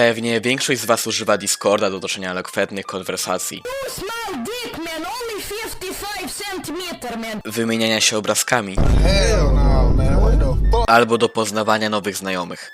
Pewnie większość z was używa Discorda do toczenia elokwentnych konwersacji, Small dick, man. Only 55 centimeter, man. wymieniania się obrazkami no, albo do poznawania nowych znajomych.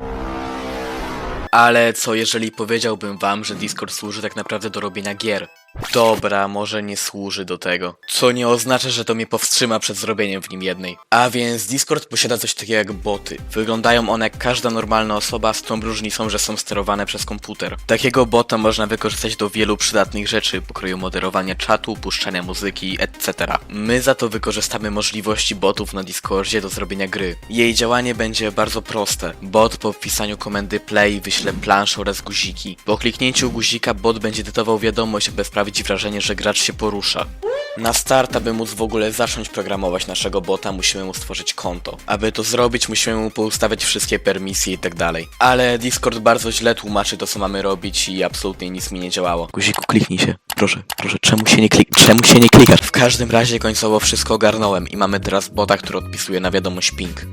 Ale co jeżeli powiedziałbym wam, że Discord służy tak naprawdę do robienia gier? Dobra, może nie służy do tego. Co nie oznacza, że to mnie powstrzyma przed zrobieniem w nim jednej. A więc Discord posiada coś takiego jak boty. Wyglądają one jak każda normalna osoba, z tą różnicą, że są sterowane przez komputer. Takiego bota można wykorzystać do wielu przydatnych rzeczy, pokroju moderowania czatu, puszczania muzyki, etc. My za to wykorzystamy możliwości botów na Discordzie do zrobienia gry. Jej działanie będzie bardzo proste. Bot po wpisaniu komendy play wyśle planszę oraz guziki. Po kliknięciu guzika bot będzie edytował wiadomość, aby sprawić wrażenie, że gracz się porusza. Na start, aby móc w ogóle zacząć programować naszego bota, musimy mu stworzyć konto. Aby to zrobić, musimy mu poustawiać wszystkie permisje i tak dalej. Ale Discord bardzo źle tłumaczy to, co mamy robić i absolutnie nic mi nie działało. Guziku, kliknij się. Proszę, proszę, czemu się nie klik... Czemu się nie klikasz? W każdym razie końcowo wszystko ogarnąłem i mamy teraz bota, który odpisuje na wiadomość ping.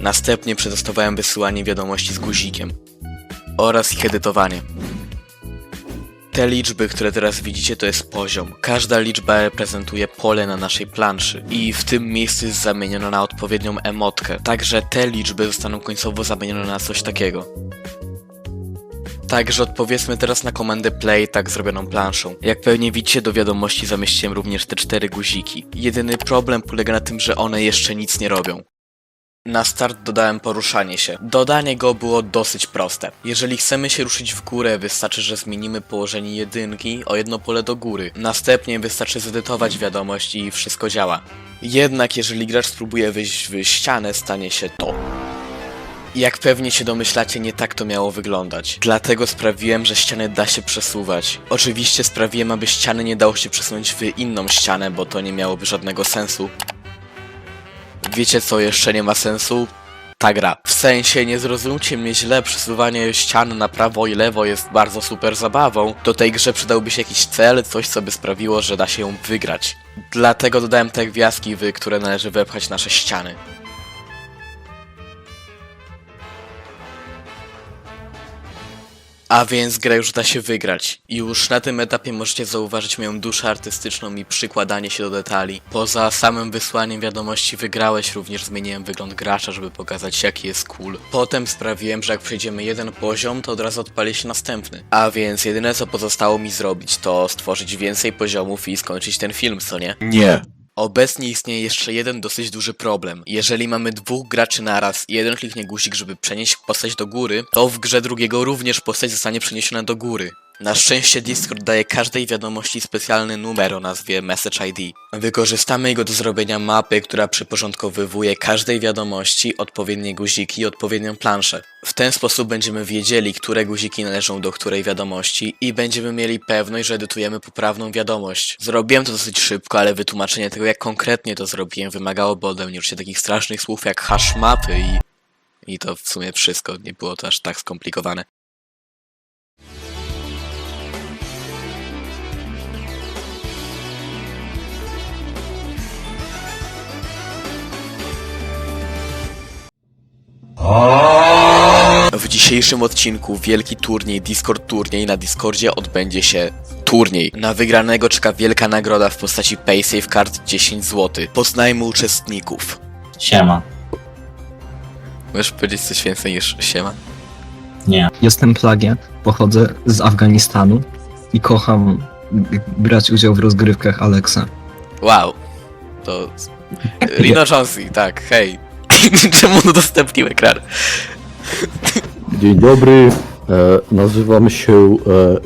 Następnie przetestowałem wysyłanie wiadomości z guzikiem oraz ich edytowanie. Te liczby, które teraz widzicie, to jest poziom. Każda liczba reprezentuje pole na naszej planszy i w tym miejscu jest zamieniona na odpowiednią emotkę. Także te liczby zostaną końcowo zamienione na coś takiego. Także odpowiedzmy teraz na komendę play tak zrobioną planszą. Jak pewnie widzicie do wiadomości zamieściłem również te cztery guziki. Jedyny problem polega na tym, że one jeszcze nic nie robią. Na start dodałem poruszanie się. Dodanie go było dosyć proste. Jeżeli chcemy się ruszyć w górę, wystarczy, że zmienimy położenie jedynki o jedno pole do góry. Następnie wystarczy zedytować wiadomość i wszystko działa. Jednak jeżeli gracz spróbuje wyjść w ścianę, stanie się to. Jak pewnie się domyślacie, nie tak to miało wyglądać. Dlatego sprawiłem, że ściany da się przesuwać. Oczywiście sprawiłem, aby ściany nie dało się przesunąć w inną ścianę, bo to nie miałoby żadnego sensu. Wiecie co jeszcze nie ma sensu? Ta gra. W sensie, nie zrozumcie mnie źle, przesuwanie ścian na prawo i lewo jest bardzo super zabawą. Do tej grze przydałby się jakiś cel, coś co by sprawiło, że da się ją wygrać. Dlatego dodałem te gwiazdki, w które należy wepchać nasze ściany. A więc gra już da się wygrać. I już na tym etapie możecie zauważyć moją duszę artystyczną i przykładanie się do detali. Poza samym wysłaniem wiadomości wygrałeś, również zmieniłem wygląd gracza, żeby pokazać jaki jest cool. Potem sprawiłem, że jak przejdziemy jeden poziom, to od razu odpali się następny. A więc jedyne co pozostało mi zrobić, to stworzyć więcej poziomów i skończyć ten film, co nie? Nie. Obecnie istnieje jeszcze jeden dosyć duży problem. Jeżeli mamy dwóch graczy naraz i jeden kliknie guzik, żeby przenieść postać do góry, to w grze drugiego również postać zostanie przeniesiona do góry. Na szczęście Discord daje każdej wiadomości specjalny numer o nazwie Message ID. Wykorzystamy go do zrobienia mapy, która przyporządkowywuje każdej wiadomości odpowiednie guziki i odpowiednią planszę. W ten sposób będziemy wiedzieli, które guziki należą do której wiadomości i będziemy mieli pewność, że edytujemy poprawną wiadomość. Zrobiłem to dosyć szybko, ale wytłumaczenie tego, jak konkretnie to zrobiłem, wymagałoby ode mnie użycia takich strasznych słów jak hash mapy i... I to w sumie wszystko, nie było to aż tak skomplikowane. Dzisiejszym odcinku wielki turniej Discord Turniej na Discordzie odbędzie się turniej. Na wygranego czeka wielka nagroda w postaci PaySafe Card 10 zł. Poznajmy uczestników. Siema. Możesz powiedzieć coś więcej niż siema? Nie. Jestem Plagie, pochodzę z Afganistanu i kocham g- brać udział w rozgrywkach Alexa. Wow. To... Rino Jonesy, tak, hej. Czemu udostępnił ekran? Dzień dobry. E, nazywam się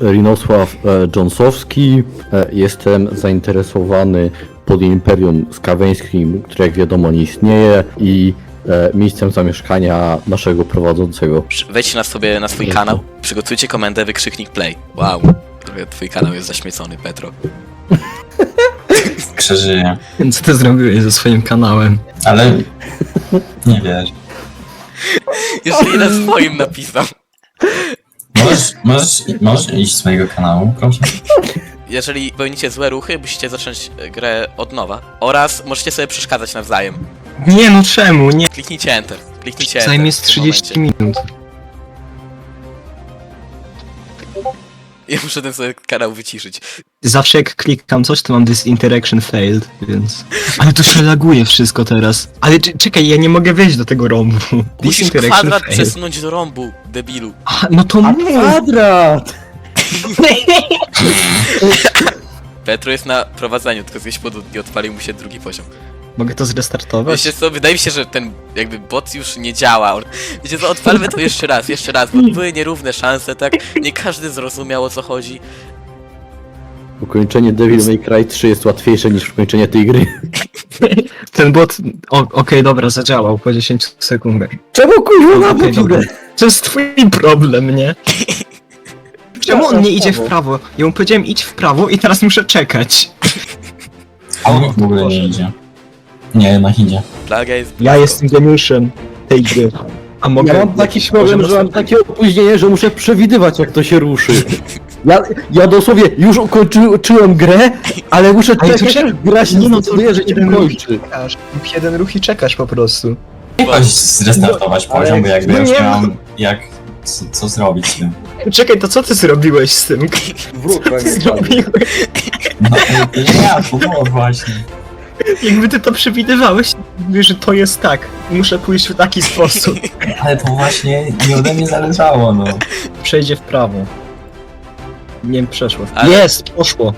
e, Rinosław e. E, jestem zainteresowany pod Imperium Skaweńskim, które jak wiadomo nie istnieje i e, miejscem zamieszkania naszego prowadzącego. Przy- Wejdźcie na sobie na swój kanał, przygotujcie komendę wykrzyknik play. Wow. Trochę Twój kanał jest zaśmiecony, Petro. Przeżyję. Co ty zrobiłeś ze swoim kanałem? Ale nie wiesz. Jeżeli na swoim napisał. Możesz, możesz, możesz iść z mojego kanału, proszę? Jeżeli pełnicie złe ruchy, musicie zacząć e, grę od nowa. Oraz możecie sobie przeszkadzać nawzajem. Nie no czemu? Nie. Kliknijcie Enter. Kliknijcie Enter. W z tym 30 momencie. minut. Ja muszę ten sobie kanał wyciszyć. Zawsze jak klikam coś, to mam this interaction failed, więc... Ale to się laguje wszystko teraz. Ale c- czekaj, ja nie mogę wejść do tego rąbu. This Musisz interaction kwadrat failed. przesunąć do rąbu, debilu. A, no to A mów! kwadrat! Petro jest na prowadzeniu, tylko gdzieś pod i odpalił mu się drugi poziom. Mogę to zrestartować? Wiecie co, wydaje mi się, że ten jakby bot już nie działa. On- Wiecie co, odpalmy to jeszcze raz, jeszcze raz, bo były nierówne szanse, tak? Nie każdy zrozumiał o co chodzi. Ukończenie Devil May Cry 3 jest łatwiejsze niż ukończenie tej gry. Ten bot... o- Okej, dobra, zadziałał po 10 sekundach. Czemu kuźwa na Okej, dobra. okay, To jest twój problem, nie? Czemu on nie idzie w prawo? Ja mu powiedziałem idź w prawo i teraz muszę czekać. A on w ogóle nie idzie. Nie, jednak idzie. Plaga jest Ja jestem geniuszem tej gry. A mogę... Ja mam taki jakiś problem, że mam takie opóźnienie, że muszę przewidywać jak to się ruszy. Ja, ja dosłownie już ukończyłem grę, ale muszę Ale to czekać, czekaj, aż gra się nie no, to zdecyduje, że cię jeden ruch kończy. czekasz. Rób jeden ruch i czekasz po prostu. Jakoś zrestartować No, poziom, bo jak- jakby no już nie nie ma- mam jak... Co, co zrobić z tym? Czekaj, to co ty zrobiłeś z tym? Wróg zrobiłeś? No to nie ja, to było właśnie. Jakby ty to przewidywałeś, mówisz, że to jest tak. Muszę pójść w taki sposób. Ale to właśnie nie ode mnie zależało, no. Przejdzie w prawo. Nie wiem, przeszło. Ale- Jest, poszło.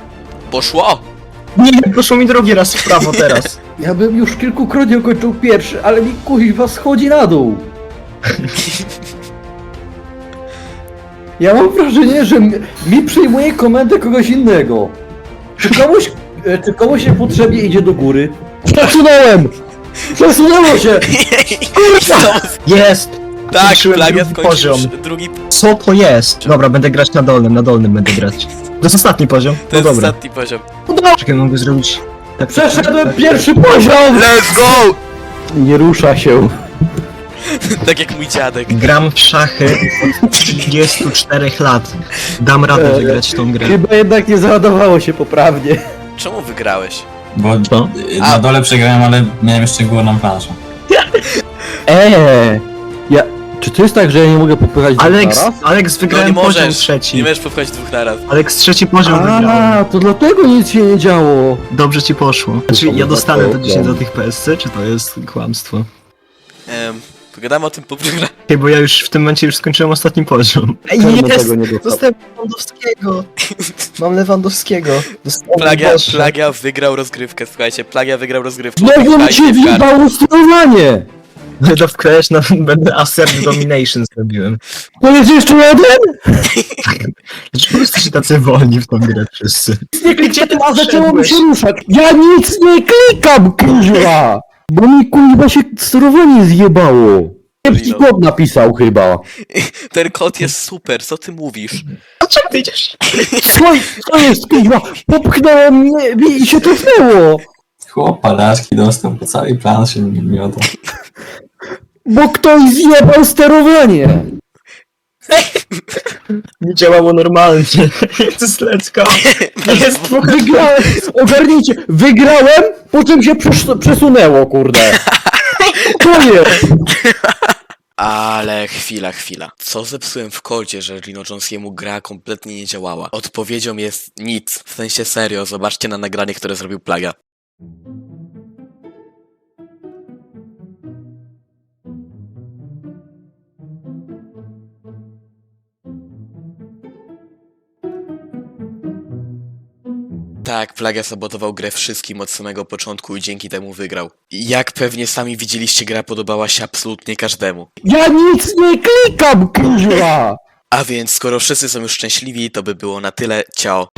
Poszło! Nie poszło mi drugi raz w prawo teraz. Ja bym już kilkukrotnie ukończył pierwszy, ale mi kuźwa schodzi na dół. Ja mam wrażenie, że mi, mi przyjmuje komendę kogoś innego. Czy komuś, e, czy komuś niepotrzebnie idzie do góry? Przesunąłem! Przesunęło się! Kurwa! Jest! Tak, Skończyłem plaga drugi skończył poziom. drugi... Co to jest? Dobra, będę grać na dolnym, na dolnym będę grać. To jest ostatni poziom? To No jest dobra. ostatni poziom. Czekaj, mogę zrobić... Tak, Przeszedłem pierwszy poziom! Let's go! Nie rusza się. Tak jak mój dziadek. Gram w szachy od 34 lat. Dam radę E, wygrać tą grę. Chyba jednak nie załadowało się poprawnie. Czemu wygrałeś? Bo Co? y, na dole przegrałem, ale miałem jeszcze górną planszę. Eee! Ja... Czy to jest tak, że ja nie mogę popychać dwóch Alex, naraz? Alex No wygrałem nie poziom możesz, trzeci. nie możesz popchać dwóch naraz. Alex trzeci poziom wygrałem. A, to dlatego nic się nie działo. Dobrze ci poszło. Znaczy, To ja dostanę do 10 no. do tych PSC, czy to jest kłamstwo? Em, pogadamy o tym po programie. Okej, bo ja już w tym momencie już skończyłem ostatni poziom. Ej, Czemu tego nie dostał? Dostałem Lewandowskiego! Mam Lewandowskiego. Dostałem Plagia, Boże. Plagia wygrał rozgrywkę, słuchajcie, Plagia wygrał rozgrywkę. Znowu mi się w kartę. wjebało sterowanie! Będę assert domination zrobiłem. To jest jeszcze jeden? Dlaczego jesteście tacy wolni w tą grę wszyscy? Nie klikcie, a zaczęło mi się ruszać. Ja nic nie klikam, kurwa! Bo mi kurwa się sterowanie zjebało. Kiepski kod napisał chyba. Ten kot jest super, co ty mówisz? Dlaczego ty idziesz? Co, co jest kurwa? Popchnąłem mnie i się cofnęło. Chłop padaczki dostał po całej planszy miotą. Bo ktoś zjebał sterowanie. Nie działało normalnie. Just let's go. Jest Wygrałem, ogarnijcie, wygrałem, po czym się przesz- przesunęło, kurde. To jest. Ale chwila, chwila. Co zepsułem w kodzie, że Rino Jonesiemu gra kompletnie nie działała? Odpowiedzią jest nic. W sensie serio, zobaczcie na nagranie, które zrobił Plaga. Tak, Plaga sabotował grę wszystkim od samego początku i dzięki temu wygrał. Jak pewnie sami widzieliście, gra podobała się absolutnie każdemu. Ja nic nie klikam, kurwa. A więc, skoro wszyscy są już szczęśliwi, to by było na tyle. Ciao.